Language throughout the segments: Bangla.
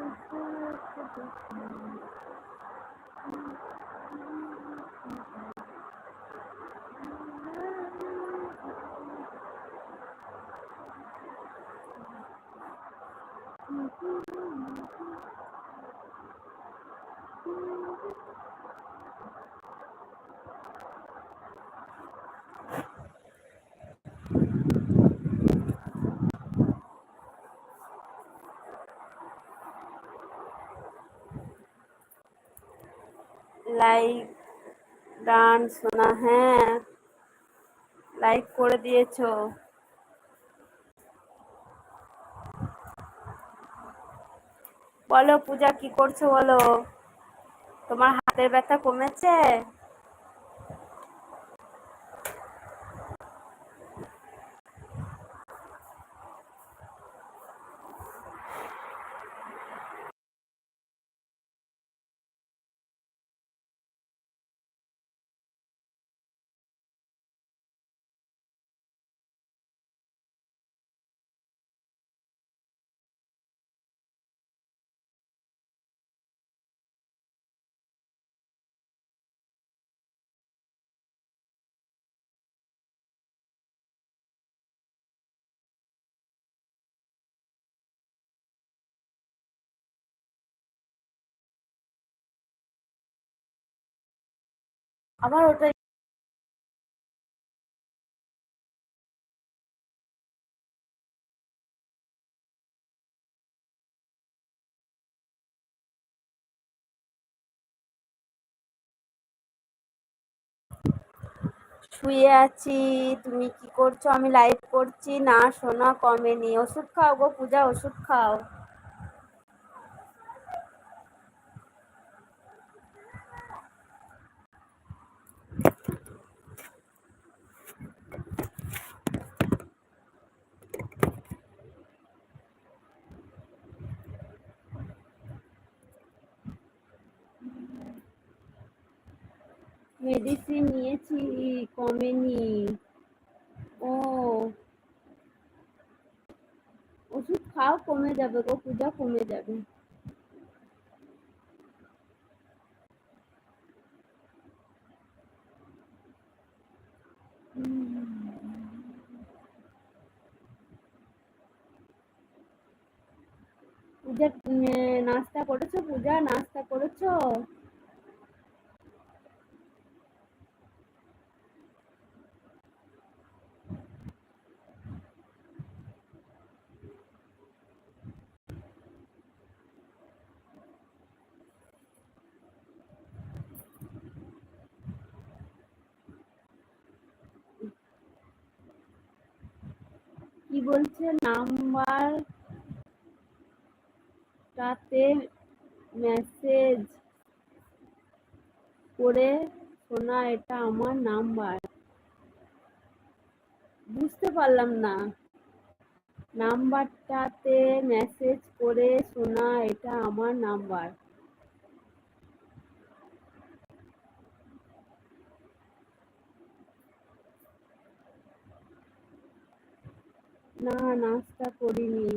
你说我是个 লাইক ডান সোনা হ্যাঁ। লাইক করে দিয়েছ। বলো পূজা, কি করছ বলো? তোমার হাতের ব্যথা কমেছে? আবার ওটা শুয়ে আছি, তুমি কি করছ? আমি লাইভ করছি। না শোনা কমেনি ওষুধ খাও গো, পূজা, ওষুধ খাও। মেডিসিন নিয়েছি, কমেনি। ও। ওষুধ খাও, কমে যাবে গো, পূজা কমে যাবে। পূজা নাস্তা করেছ, পূজা? নাস্তা করেছ কি বলছে নাম্বারটাতে মেসেজ করে শোনা, এটা আমার নাম্বার বুঝতে পারলাম না। নাম্বারটাতে মেসেজ করে শোনা, এটা আমার নাম্বার না, নাস্তা করিনি।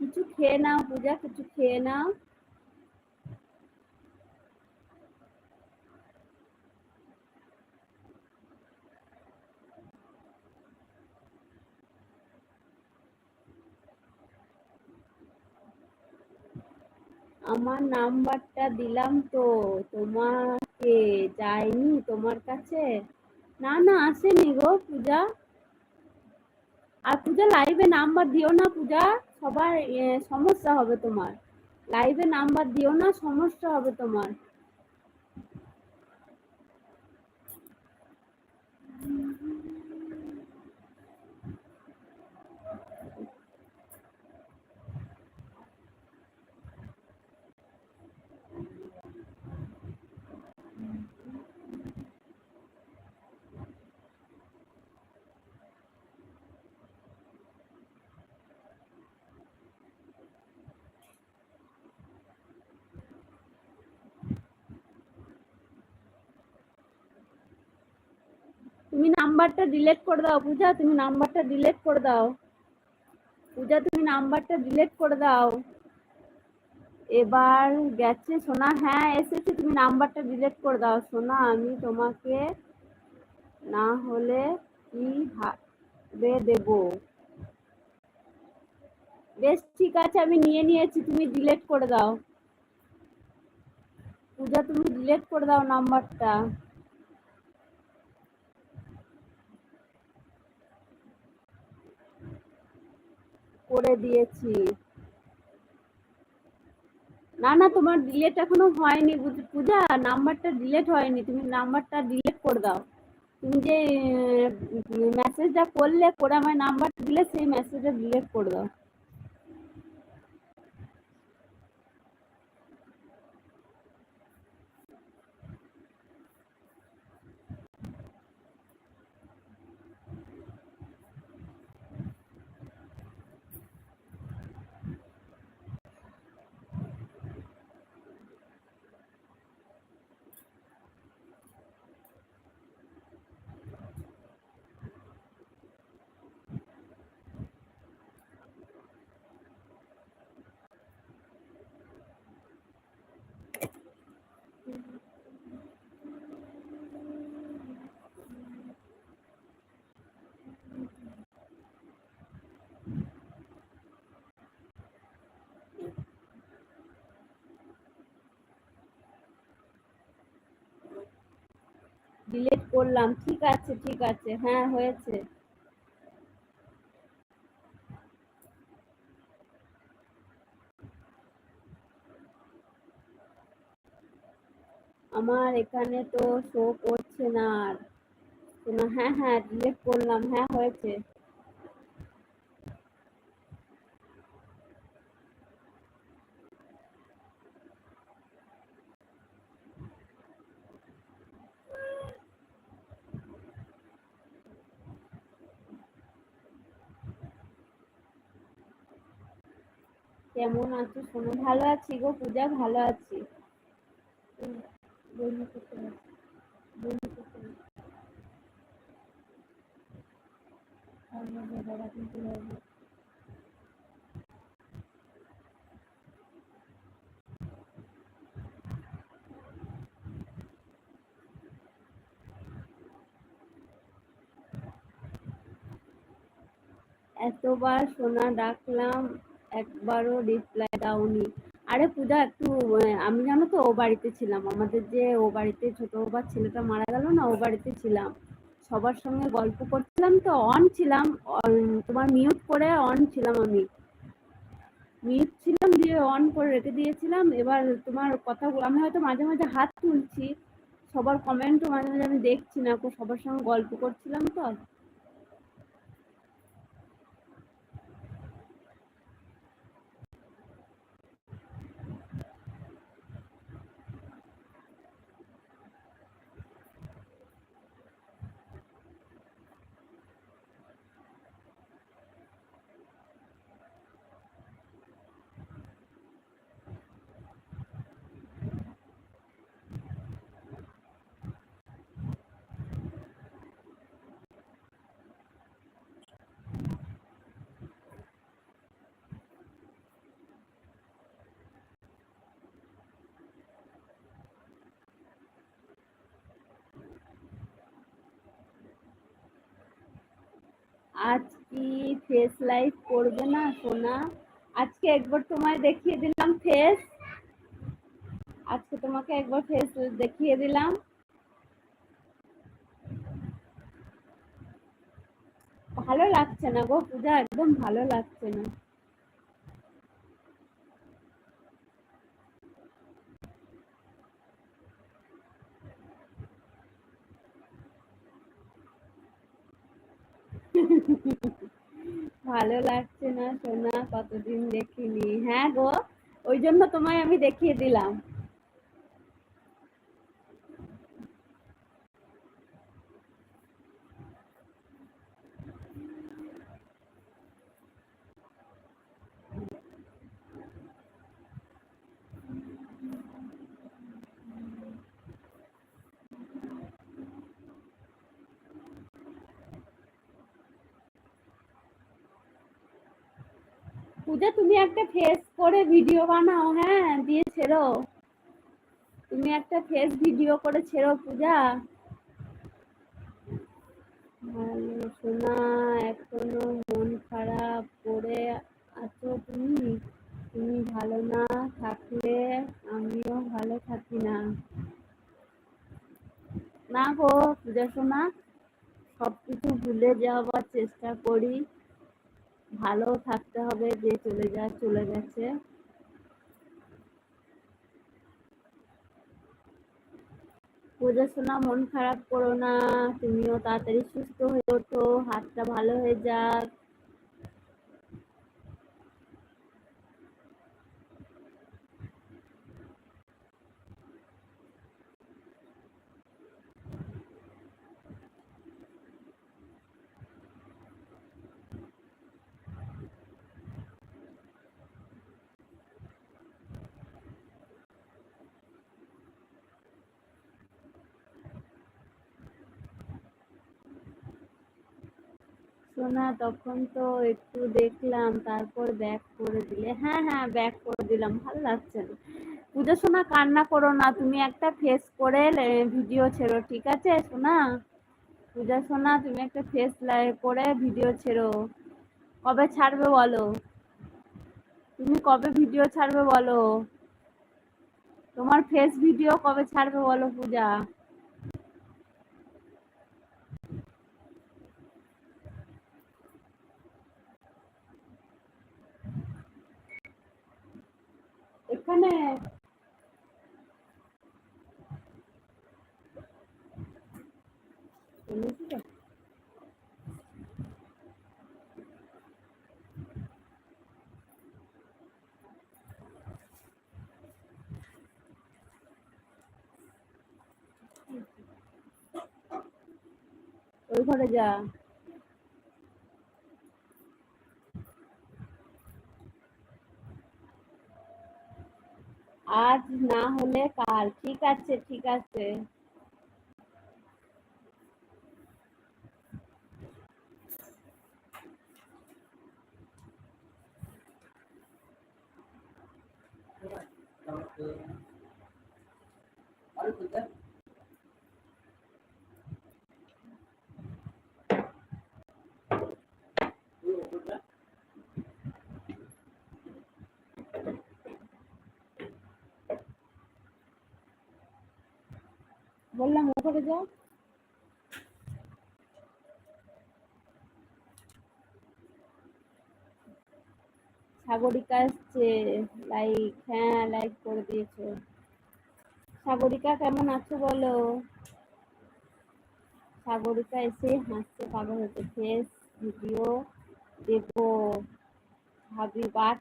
কিছু খেয়ে নাও, পূজা, কিছু খেয়ে নাও। আমার নাম্বারটা দিলাম তো, তোমাকে যায়নি তোমার কাছে? না না, আসেনি গো পূজা। আর পূজা লাইভে নাম্বার দিও না পূজা, সবার সমস্যা হবে তোমার। লাইভে নাম্বার দিও না, সমস্যা হবে তোমার। তুমি নাম্বারটা ডিলিট করে দাও, পূজা, তুমি নাম্বারটা ডিলিট করে দাও। পূজা, তুমি নাম্বারটা ডিলিট করে দাও। এবার গেছে সোনা হ্যাঁ এসেছে, তুমি নাম্বারটা ডিলেট করে দাও। সোনা, আমি তোমাকে না হলে কি ভাবে দেব? বেশ, ঠিক আছে, আমি নিয়ে নিয়েছি, তুমি ডিলিট করে দাও। পূজা, তুমি ডিলেট করে দাও নাম্বারটা। করে দিয়েছি। না না, তোমার ডিলেট এখনও হয়নি পূজা, নাম্বারটা ডিলেট হয়নি। তুমি নাম্বারটা ডিলেট করে দাও। তুমি যে মেসেজটা করলে, করে আমার নাম্বার দিলে, সেই মেসেজটা ডিলেট করে দাও। ডিলেট করলাম। ঠিক আছে ঠিক আছে। হ্যাঁ হয়েছে। আমার এখানে তো শো করছে না আর। হ্যাঁ হ্যাঁ ডিলিট করলাম। হ্যাঁ হয়েছে। কেমন আছো শোনো ভালো আছি গো পূজা ভালো আছি। এতবার সোনা ডাকলাম একবারও রিপ্লাই দাওনি। আরে পূজা, একটু আমি জানো তো, ও বাড়িতে ছিলাম। আমাদের যে ও বাড়িতে ছোট বাবার ছেলেটা মারা গেল না, ও বাড়িতে ছিলাম। সবার সঙ্গে গল্প করছিলাম তো অন ছিলাম। তোমার মিউট করে অন ছিলাম আমি। মিউট ছিলাম, দিয়ে অন করে রেখে দিয়েছিলাম। এবার তোমার কথাগুলো আমি হয়তো মাঝে মাঝে হাত তুলছি। সবার কমেন্টও মাঝে মাঝে আমি দেখছি না, সবার সঙ্গে গল্প করছিলাম তো। আজ কি ফেস লাইভ করবে না, সোনা? আজকে একবার তোমায় দেখিয়ে দিলাম ফেস আজকে তোমাকে একবার ফেস দেখিয়ে দিলাম। ভালো লাগছে না গো, পূজা, একদম ভালো লাগছে না। ভালো লাগছে না সোনা? কতদিন দেখিনি। হ্যাঁ গো ওই জন্য তোমায় আমি দেখিয়ে দিলাম পূজা তুমি একটা ফেস করে ভিডিও বানাও হ্যাঁ দিয়ে ছেড়ো। তুমি একটা ফেস ভিডিও করে ছেড়ো, পূজা। ভালো শোনা, এখনও মন খারাপ করে আছো তুমি? তুমি ভালো না থাকলে আমিও ভালো থাকি না। না গো, পূজা শোনা সব কিছু ভুলে যাওয়ার চেষ্টা করি। ভালো থাকতে হবে, যে চলে যা, চলে গেছে। পূজা শোনা মন খারাপ করো না, তুমিও তাড়াতাড়ি সুস্থ হয়ে ওঠো, হাতটা ভালো হয়ে যাক। সোনা তখন তো একটু দেখলাম, তারপর ব্যাক করে দিলে। হ্যাঁ হ্যাঁ ব্যাক করে দিলাম, ভালো লাগছে না। পুজো, সোনা, কান্না করো না, তুমি একটা ফেস করে ভিডিও ছেড়ো, ঠিক আছে, সোনা? পূজা, সোনা, তুমি একটা ফেস লাই করে ভিডিও ছেড়ো। কবে ছাড়বে বলো? তুমি কবে ভিডিও ছাড়বে বলো? তোমার ফেস ভিডিও কবে ছাড়বে বলো, পূজা? এখানে? ওই ঘরে যা। আজ না হলে কাল ঠিক আছে ঠিক আছে বললাম ওপরে যাও। সাগরিকা এসছে লাইক হ্যাঁ লাইক করে দিয়েছ। সাগরিকা, কেমন আছো বলো? সাগরিকা এসে হাসতে পাগল হতে ফেস ভিডিও দেবো। ভাবি বাট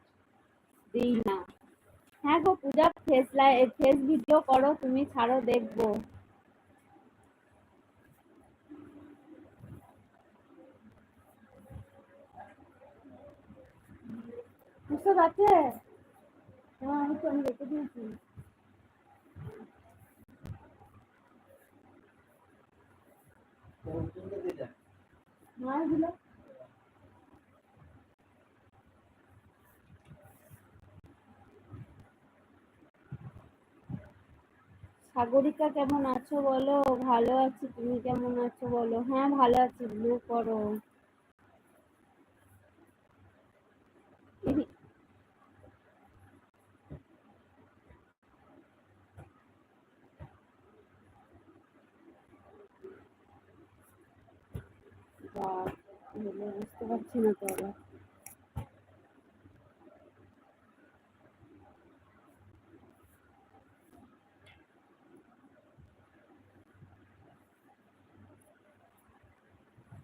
দিই না। হ্যাঁ গো, পূজা ফেস লাই ফেস ভিডিও করো, তুমি ছাড়ো, দেখব। আছে? হ্যাঁ তো আমি রেখে দিয়েছি। সাগরিকা, কেমন আছো বলো? ভালো আছি, তুমি কেমন আছো বলো? হ্যাঁ ভালো আছি ব্লু করো বুঝতে পারছি না তো আবার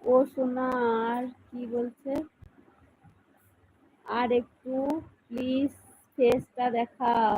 ও সোনা আর কি বলছে? আর একটু প্লিজ ফেসটা দেখাও।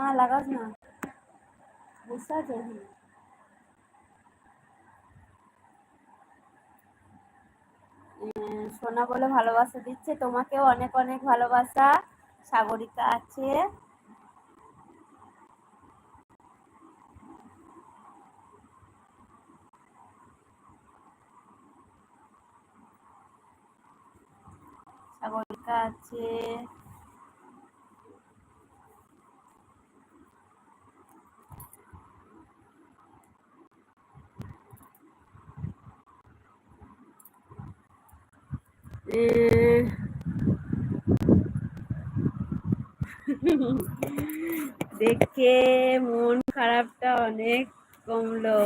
না, লাগাস না। বুঝতে আছে সোনা বলে ভালোবাসা দিচ্ছে, তোমাকেও অনেক অনেক ভালোবাসা। সাগরিকা আছে। সাগরিকা আছে। দেখে মন খারাপটা অনেক কমলো।